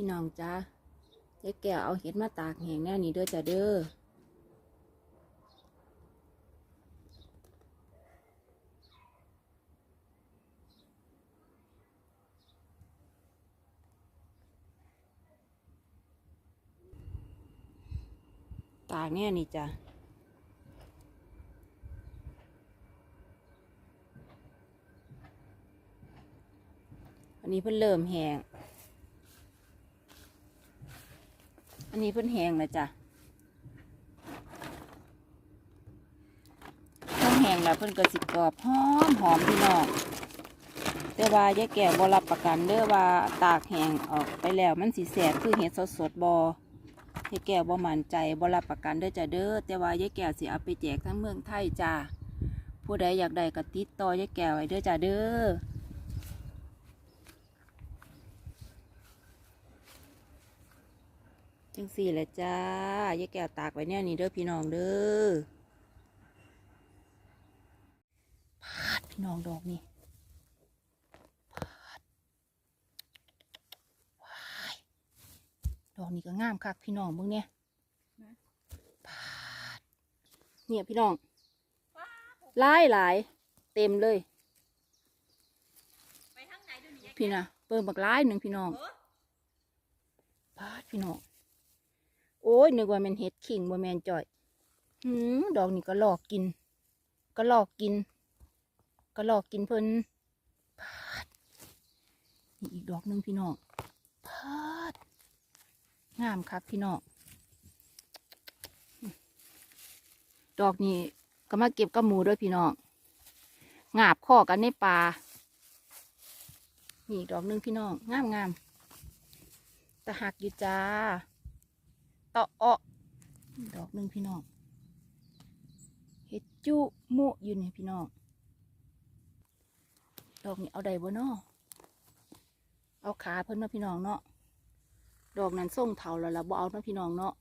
พี่น้องจ้าเจ๊แก้วเอาเห็ดมาตากแห้งแน่นี่เด้อจ้าเด้อตากแน่นี่จ้ะอันนี้เพิ่นเริ่มแห้ง อั นนี้เพิ่นแห้งแล้วจ้ะเพิ่นแห้งแล้วเพิ่นก็สิกรอบหอมหอมพี่น้องแต่ว่ายายแก้วบ่รับประกันเด้อว่าตากแห้งออกไปแล้วมันสิแสบคือเห็ดสดสดบ่ยายแก้วบ่มั่นใจบรับประกันเด้อจ้ะเด้อแต่ว่ายายแก้วสิเอาไปแจกทั้งเมืองไทยจ้าผู้ใดอยากได้ก็ติดต่อยายแก้วไว้เด้อจ้ะเด้อ จังสี่แหละจ้ายายแก้วตากไว้เนี่ยนี่เด้อพี่น้องเด้อพาดพี่น้องดอกนี่พาดว้ายดอกนี่ก็งามคักพี่น้องเบิ่งเนี่ยพาดเนี่ยพี่น้องหลายหลายเต็มเลยไปทางไหนดูนี่พี่นะเบิ่งบักหลายหนึ่งพี่น้องเออพาดพี่น้องโอ้ยนึกว่าแมันเห็ดขิงบ่แมนจ่อยหืมดอกนี่ก็หลอกกิน ก็หลอกกิน ก็หลอกกินเพิ่นพาดนี่อีกดอกหนึ่งพี่น้องพาดงามครับพี่น้องดอกนี้ก็มาเก็บกับหมูด้วยพี่น้องงาบข้อกันในป่านี่อีกดอกหนึ่งพี่น้องงามงามๆตะหักอยู่จ้า ตะเออดอกหนึ่งพี่น้องเห็ดจุมุอยู่นี่พี่น้องดอกนี้เอาได้บ่เนาะเอาขาเพิ่นเนาะพี่น้องเนาะดอกนั้นส่งเถาแล้วล่ะบ่เอาเนาะพี่น้องเนาะ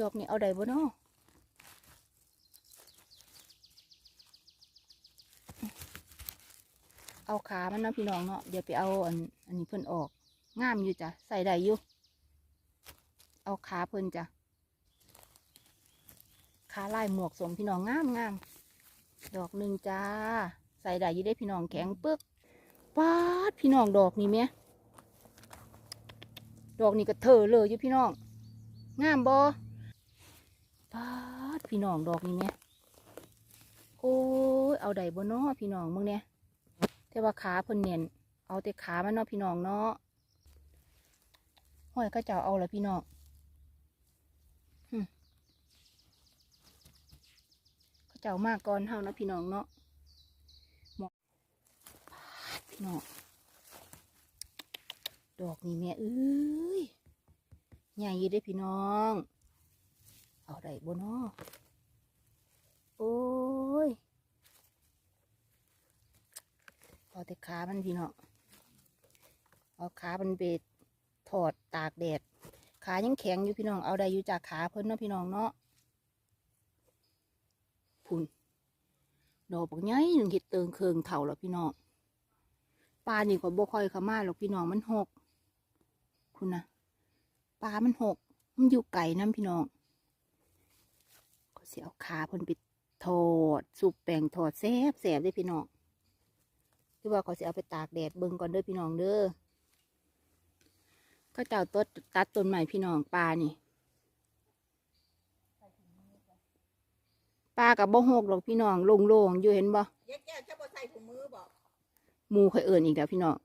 ดอกนี้เอาได้บ่เนาะเอาขามันเนาะพี่น้องเนาะเดี๋ยวไปเอาอันอันนี้เพิ่นออก งามอยู่จ้ะใส่ได้อยู่ เอาขาเพิ่นจ้ะขาลายหมวกสมพี่น้องงามงามดอกหนึ่งจ้า ใส่ได้ยี่ได้พี่น้องแข็งปึกป๊าดพี่น้องดอกนี่เมียดอกนี่ก็เถอเลยอยู่พี่น้องงามบอป๊าดพี่น้องดอกนี่เมียโอ้ยเอาได้บ่เนาะพี่น้องมึงเนี่ยแต่ว่าขาเพิ่นเนียนเอาแต่ขามันเนาะพี่น้องเนาะห้อยก็จะเอาละพี่น้อง เจ้ามากก่อนเฮานะพี่น้องเนาะหมอกพี่น้องดอกนี่แม่เอ้ยใหญ่อยี่ได้พี่น้อง เอาได้บ่เนาะโอ้ยเอาแต่ขามันพี่เนาะเอาขามันเบดถอดตากแดดขายังแข็งอยู่พี่น้องเอาได้อยู่จากขาเพิ่นเนาะพี่น้องเนาะ พุ่นดอกบักใหญ่หนึ่งเห็ดเติงเคืองเถ่าแล้วพี่น้องปลานี่ก็บ่ค่อยขามาหรอกพี่น้องมันหก คุณนะปลามันหก มันอยู่ไก่น้ำพี่น้องก็สิเอาขาเพิ่นไปทอดสุปแป้งทอดแซ่บแซ่บเลยพี่น้องที่ว่าเขาจะเอาไปตากแดดเบิ่งก่อนเด้อพี่น้องเด้อเขาเจ้าต้นตัดต้นใหม่พี่น้องปลานี่ ปลากับบ่หกหรอกพี่น้องโล่งๆอยู่เห็นบ่เย็ดแก้วจะบ่ใส่ถุงมือบอกหมูเคยเอิ่นอีกแล้วพี่น้อง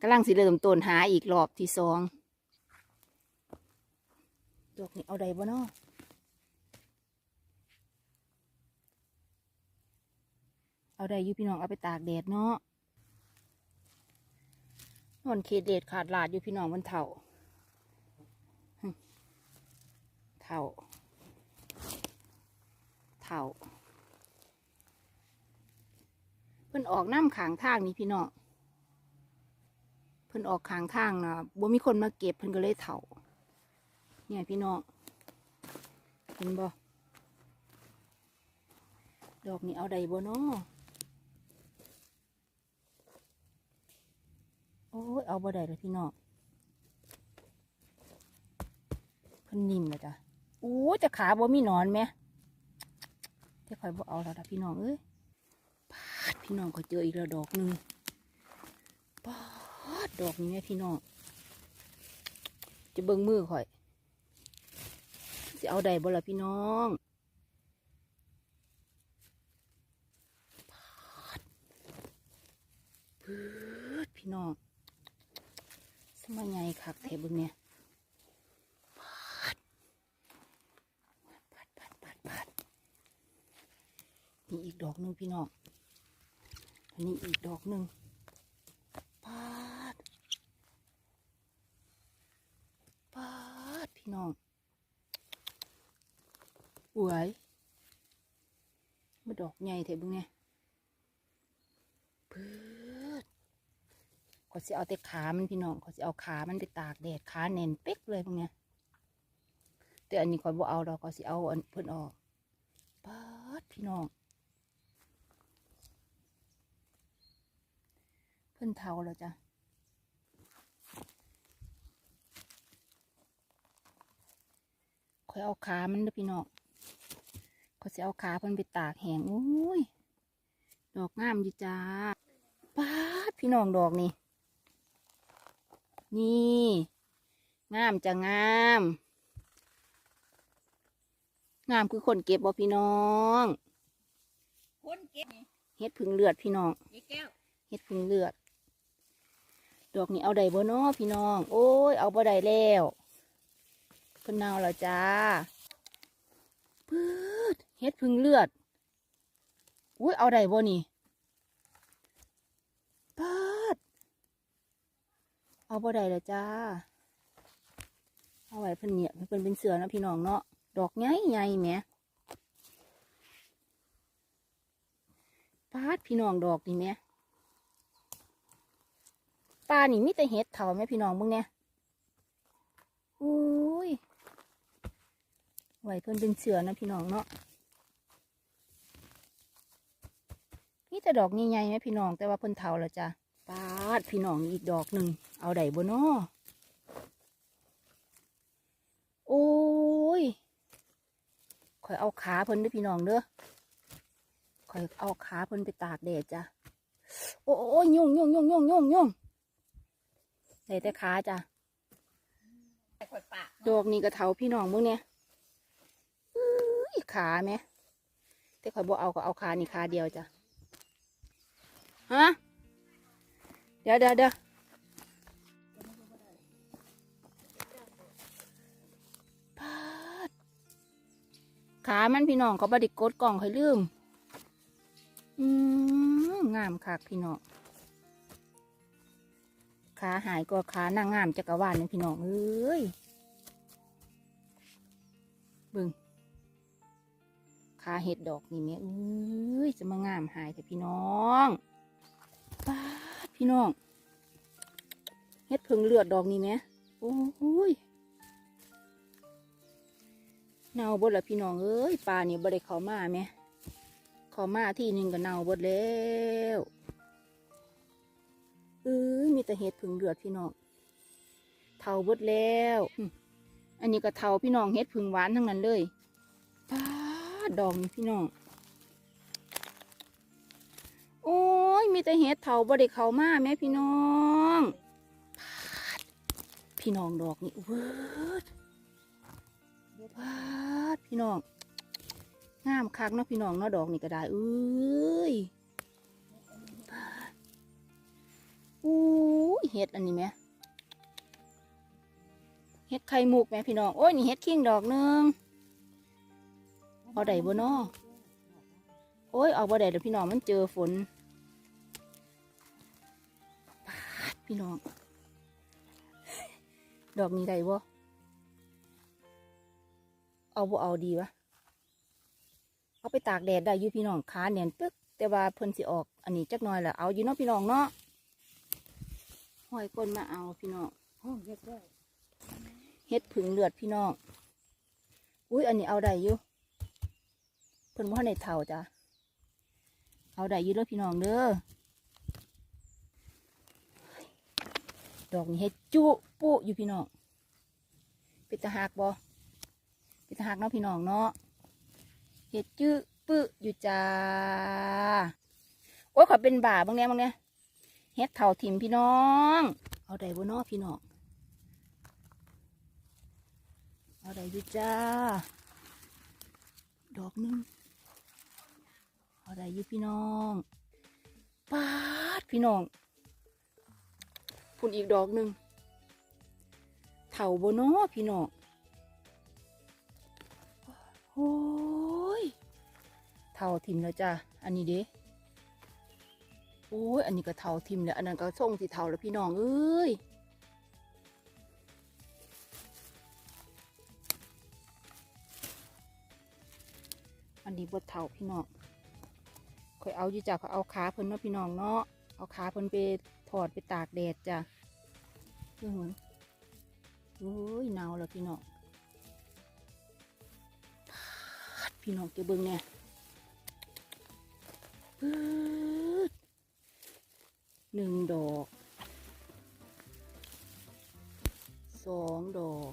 กำลังสิเริ่มต้นหาอีกรอบที่สองดอกนี้เอาใดบ่เนาะเอาใดอยู่พี่น้องเอาไปตากแดดเนาะนอนเขตเดดขาดลาดอยู่พี่น้องมันเถ่าหึเถ่า เถ่าเพิ่นออกน้ำขางทางนี่พี่น้องเพิ่นออกขางทางนะบ่มีคนมาเก็บเพิ่นก็เลยเถาเนี่ยพี่น้องเห็นบ่ดอกนี้เอาใดบ่เนาะยเอาบ่ได้เลยพี่น้องเพิ่นนิ่มเลยจ้ะโอ้จะขาบ่มีหนอนไหม จะคอยบ่เอาแล้วล่ะพี่น้องเอ้ยปาดพี่น้องก็เจออีกแล้วดอกหนึ่งปาดดอกนี้แม่พี่น้อง จะเบิ่งมือข่อยจะเอาได้บ่ล่ะพี่น้องปาดพืดพี่น้องสมัยไงคักแถบเบิ่งเนี่ยปาดปาดปาดปาดปาด นี่อีกดอกหนึ่งพี่น้องอันนี้อีกดอกหนึ่งปาดปาดพี่น้องอวยมาดอกใหญ่เถอะบุ้งเนี่ยพืดขอสิเอาแต่ขามันพี่น้องขอสิเอาขามันไปตากแดดขาแน่นเป๊กเลยพวกเนี้ยแต่อันนี้ขอยบ่เอาดอกขอสิเอาอันเพิ่นออกปาดพี่น้อง พิ่นเทาแล้วจ้ะขอยเอาขามันเด้อพี่น้องก็จะเอาขาเพิ่นไปตากแห้งโอ้ย ดอกงามอยู่จ้าป้าดพี่น้องดอกนี่ นี่งามจะงาม งามคือคนเก็บบ่พี่น้องคนเก็บนี่เฮ็ดผึ่งเลือดพี่น้องยายแก้วเฮ็ดผึ่งเลือด ดอกนี้เอาได้บ่น้อพี่น้อง โอ้ย เอาบ่ได้แล้วเพิ่นเนาแล้วจ้าพืดเฮ็ดผึ่งเลือด อุ้ย เอาได้บ่นี่ปาดเอาบ่ได้แล้วจ้า เอาไว้เพิ่นเนี่ยเพิ่นเป็นเสือนะพี่น้องเนาะ ดอกใหญ่ใหญ่แหมปาดพี่น้องดอกนี่แหม ปลานี่มีแต่เห็ดเถาไหมพี่น้องมึงเนี่ยอุ้ยไหวเพิ่นเป็นเสือนะพี่น้องเนาะนี่แต่ดอกใหญ่ๆไหมพี่น้องแต่ว่าเพิ่นเถาแล้วจ้ะปาดพี่น้องอีกดอกหนึ่งเอาไดบน้อโอ้ยข่อยเอาขาเพิ่นด้วยพี่น้องเด้อข่อยเอาขาเพิ่นไปตากแดดจ้ะโอ้โอ้ยยุ่งยุ่งยุ่งยุ่งยุ่งยุ่ง ใส่แต่ขาจ้ะแต่ข่อยปากดอกนี่กระเทาพี่น้องมึงเนี่ยอื้อขาไหมแต่ข่อยบอกเอาก็เอาขานี่ขาเดียวจ้ะฮะเดี๋ยวเดี๋ยวเดี๋ยวพาดขามันพี่น้องเขาบไดิกดกล่องเขาลืม อืมงามคักพี่น้อง ขาหายก็ขานางงามจักรวาลนี่พี่น้องเอ้ยบิ่งขาเห็ดดอกนี่แม่เอ้ยจะมางามหายแต่พี่น้องป้าพี่น้องเห็ดเพิงเลือดดอกนี่แม่โอ้ยเน่าบดละพี่น้องเอ้ยปลานี่ยบ่ได้เข้ามาแม่เข้ามาที่หนึ่งก็เน่าบดแล้ว เออมีแต่เห็ดผึ่งเลือดพี่น้องเทาเบิดแล้วอันนี้ก็เทาพี่น้องเห็ดผึ่งหวานทั้งนั้นเลยป้าดอกนี่พี่น้องโอ้ยมีแต่เห็ดเทาบ่ได้เขามาแม่พี่น้องพี่น้องดอกนี่เวิร์ดปาดพี่น้องงามคักเนาะพี่น้องเนาะดอกนี่ก็ได้เอ้ย อู้เห็ดอันนี้ไหมเห็ดไข่มุกไหมพี่น้อง โอ้ยนี่เห็ดขิงดอกหนึงเอาได้บ่นอโอ้ยเอาบ่ได้เดี๋ยวพี่น้องมันเจอฝนพี่น้อง ดอกนี้ได้บ่เอาบ่เอาดีวะ เอาไปตากแดดได้อยู่พี่น้องขาเนียนปึ๊กแต่ว่าเพิ่นสิออก อันนี้จักหน่อยแหละเอาอยู่เนาะพี่น้องเนาะ ห้อยก้นมาเอาพี่น้องห้องเฮ็ดได้เฮ็ดผึ่งเลือดพี่น้อง อุ้ยอันนี้เอาได้อยู่ เพิ่นว่าในเท่าจ้ะ เอาได้อยู่เด้อพี่น้องเด้อ ดอกนี้เฮ็ดจุปุอยู่พี่น้องเป็นตะหักบ่เป็นตะหักเนาะพี่น้องเนาะ เฮ็ดจุปึอยู่จ้า โอ้ยขอเป็นบ่าบางเนี้ยบางเนี้ย เฮ็ดเท่าทิมพี่น้อง เอาได้บ่นาะพี่น้อง เอาได้อยู่จ้า ดอกหนึง เอาได้อยู่พี่น้องปาดพี่น้องพุ่นอีกดอกหนึ่งเถาบเนาะพี่น้องโอ้ยเถาทิมแล้วจ้ะอันนี้เด้ โอ้ย อันนี้ก็เถาทิมแล้ว อันนั้นก็ส่งสิเถาแล้วพี่น้องเอ้ยอันนี้บดเถาพี่น้องข่อยเอาอยู่จ้ะข่อยเอาขาเพิ่นเนาะพี่น้องเนาะ เอาขาเพิ่นไปถอดไปตากแดดจ้ะเพิ่งมันโอ้ยหนาวแล้วพี่น้อง พี่น้องเก็บเบิ่งเนี่ย หนึ่งดอกสองดอก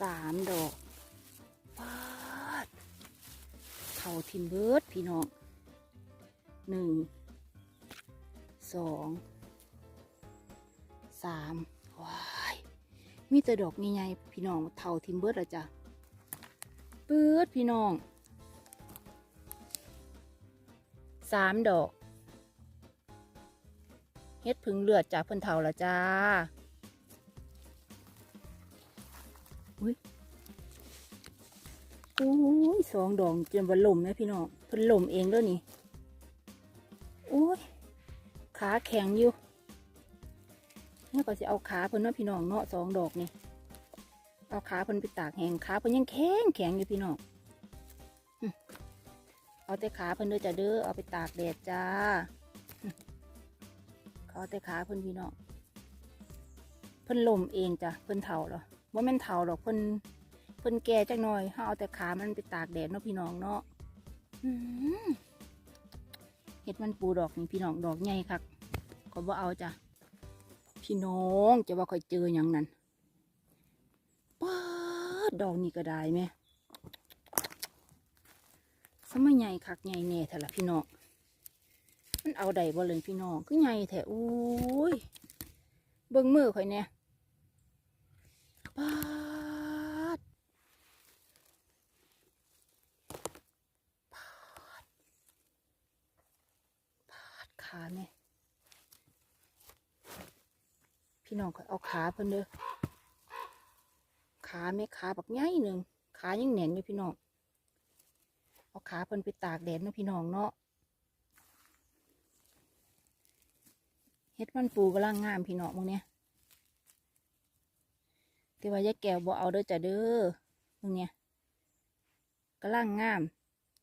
สามดอกปาดเข่าทิมเบิร์ดพี่น้องหนึ่งสองสามว้ายมีแต่ดอกใหญ่ๆพี่น้องเท่าทิมเบิร์ดละจ้ะปื๊ดพี่น้อง สามดอก เฮ็ดผึ่งเลือดจากเพิ่นเทาละจ้าโอ้ยสองดอกจนวันลมนะพี่น้องเพิ่นลมเองเด้วยนี่โอ้ยขาแข็งอยู่นี่ก็จะเอาขาเพิ่นเนาะพี่น้องเนาะสองดอกนี่ เอาขาเพิ่นไปตากแห้งขาเพิ่นยังแข็งแข็งอยู่พี่น้อง เอาแต่ขาเพิ่นเด้อจ้ะเด้อเอาไปตากแดดจ้าเขาแต่ขาเพิ่นพี่น้องเพิ่นลมเองจ้ะเพิ่นเท่าหรอว่าแม่นเท่าหรอกเพิ่นเพิ่นแก่จักหน่อยเฮาเอาแต่ขามันไปตากแดดเนาะพี่น้องเนาะเห็ดมันปูดอกนี่พี่น้องดอกใหญ่คักก็บ่เอาจ้ะพี่น้องจะว่าคอยเจออย่างนั้นป้าดดอกนี่ก็ได้ไหม สมัยใหญ่คักใหญ่แน่แท้ละพี่น้อง มันเอาได้บ่เลยพี่น้องคือใหญ่แท้โอ้ย เบิ่งมือข่อยเนี่ยป้าดขาแม่พี่น้องก็เอาขาเพิ่นเด้อขาแม่ขาบักใหญ่หนึ่งขายังแหน่นอยู่พี่น้อง เอาขาเพิ่นไปตากแดดเนาะพี่น้องเนาะเฮ็ดมันปูกำลังงามพี่น้องมึงเนี่ยแต่ว่ายายแก้วบ่เอาเด้อจ้ะเด้อมึงเนี่ยกำลังงาม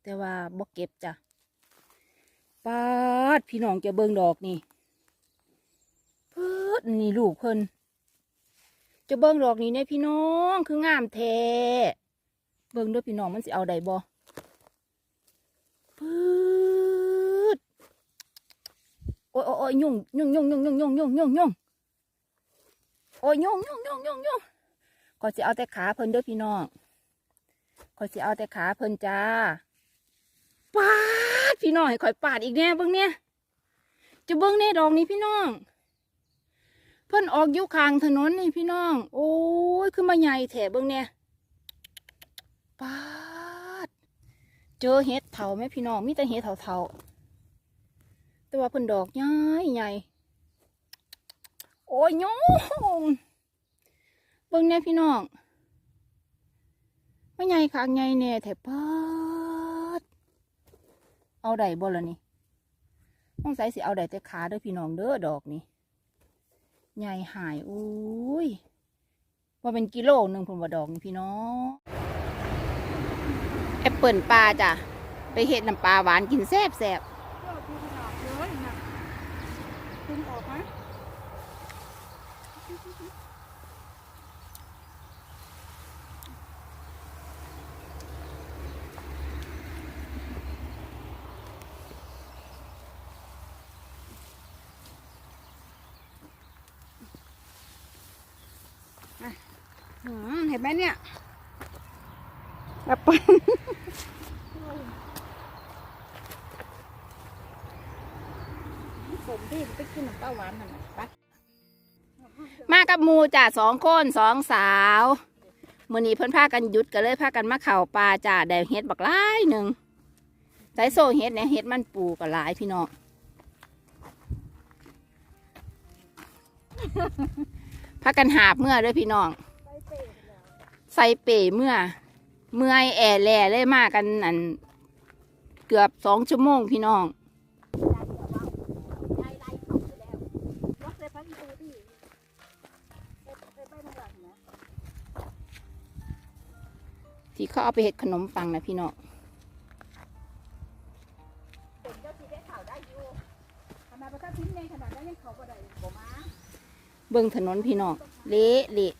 แต่ว่าบ่เก็บจ้ะปาดพี่น้องจะเบิ่งดอกนี่เพิดนี่ลูกเพิ่นจะเบิ่งดอกนี้เนี่ยพี่น้องคืองามแท้เบิ่งเด้อพี่น้องมันสิเอาได้บ่ืดโอ้ยโอ้ยโอ้ยยุ่งยุ่งยุ่งยุ่งยุ่งยุ่งยุ่งยุ่งยุ่งโอ้ยยุ่งยุ่งยุ่งยุ่งยุ่งขอยสิเอาแต่ขาเพิ่นเด้อพี่น้องขอยสิเอาแต่ขาเพิ่นจ้าปาดพี่น้องให้ข่อยปาดอีกแน่เบิ่งเนี่ยจะเบิ่งแน่ดอกนี้พี่น้อง เพิ่นออกยู่ข้างถนนนี่พี่น้อง โอ้ยคือมาใหญ่แถเบิ่งเนี่ยปาด เจอเห็ดเถาไหมพี่น้องมีแต่เห็ดเถาๆแต่ว่าเพิ่นดอกใหญ่ใหญ่โอ้ยยงเบิ่งเนี่ยพี่น้องไม่ใหญ่ข้างใหญ่แน่แถปาดเอาได้บ่ละนี่ต้องใส่สิเอาได้แต่ขาเด้อพี่น้องเด้อดอกนี่ใหญ่หายอุ้ยว่าเป็นกิโลหนึ่งผมว่าดอกนี่พี่น้อง เปิ่นปลาจ้ะ ไปเห็ดน้ำปลาหวานกินแซ่บแซ่บเห็นไหมเนี่ย อปเปิ้ลผมพี่ไปกินน้ำปลาหวานหันน่ะไปมากับหมูจ่าสองคนสองสาวมื่อนี้เพิ่นพากันหยุดก็เลยพากันมาเข่าปลาจ่าแดงเฮ็ดบักหลายหนึ่งไซโซเฮ็ดเนี่ยเฮ็ดมันปูก็หลายพี่น้องพากันหาบเมื่อเด้วยพี่น้อง ใส่เป๋เมื่อ เมื่อยแอแหล่เลยมากันอัน เกือบสองชั่วโมงพี่น้องที่เขาเอาไปเห็ดขนมปังนะพี่น้องขนาดประทับทิ้งในขนาดนั้นยังเขาก็ได้บ่มาเบิ่งถนนพี่น้องเละเละ